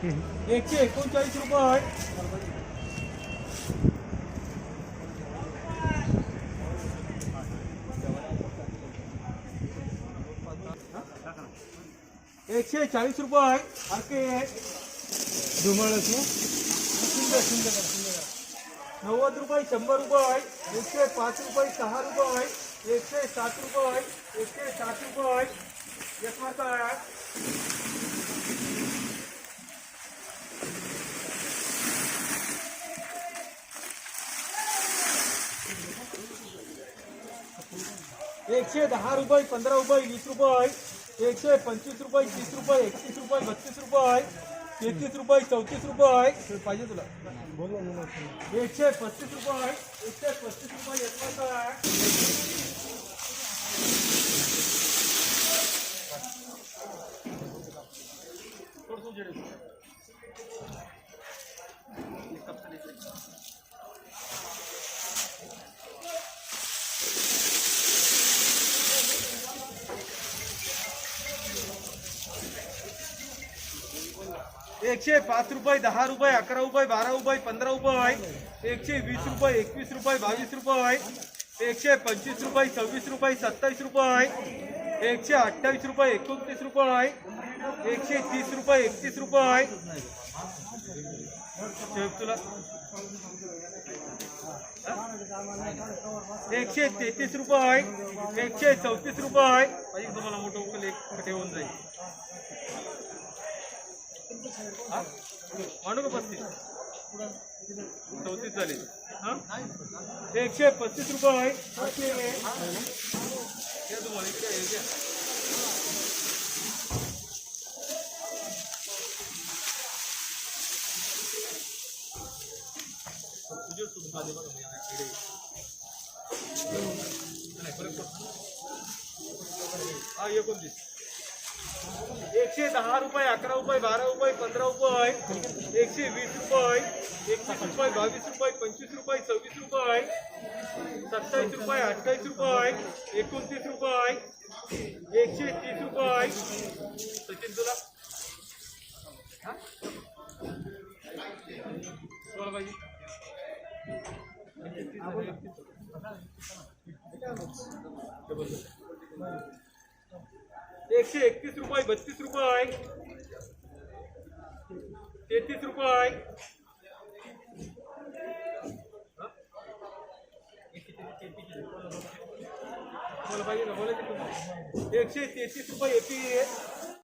एकशे एकोणचाळीस रुपये एकशे चाळीस रुपये आरके धुमाळच सुंदर सुंदर नव्वद रुपये शंभर रुपये एकशे पाच रुपये सहा रुपये एकशे सात रुपये एकशे सात रुपये एक एकशे दहा रुपये पंधरा रुपये वीस रुपये एकशे पंचवीस रुपये तीस रुपये एकतीस रुपये बत्तीस रुपये तेहतीस रुपये चौतीस रुपये. पाहिजे तुला. एकशे पस्तीस रुपये एकशे पस्तीस रुपये एकशे पाच रुपये दहा रुपये अकरा रुपये बारा रुपये पंधरा रुपये एकशे वीस रुपये एकवीस रुपये बावीस रुपये एकशे पंचवीस रुपये सव्वीस रुपये सत्तावीस रुपये एकशे अठ्ठावीस रुपये एकोणतीस रुपये एकशे तीस रुपये एकतीस रुपये तुला. एकशे तेहतीस रुपये एकशे चौतीस रुपये तुम्हाला मोठं उकल? एक ठेवून जाईल. हा? म्हणू का पस्तीस चौतीस झाली हा? एकशे पस्तीस रुपये एकशे- हे तुम्हाला इकडे हे घ्या. एकशे दहा रुपये अकरा रुपये बारा रुपये पंधरा रुपये एकशे वीस रुपये एकवीस रुपये बावीस रुपये पंचवीस रुपये सव्वीस रुपये सत्तावीस रुपये अठ्ठावीस रुपये एकोणतीस रुपये एकशे तीस रुपये. सचिन तुला? पाहिजे एकशे एकतीस रुपये बत्तीस रुपये. तेहतीस रुपये. पाहिजे ना एकशे तेहतीस रुपये एकशे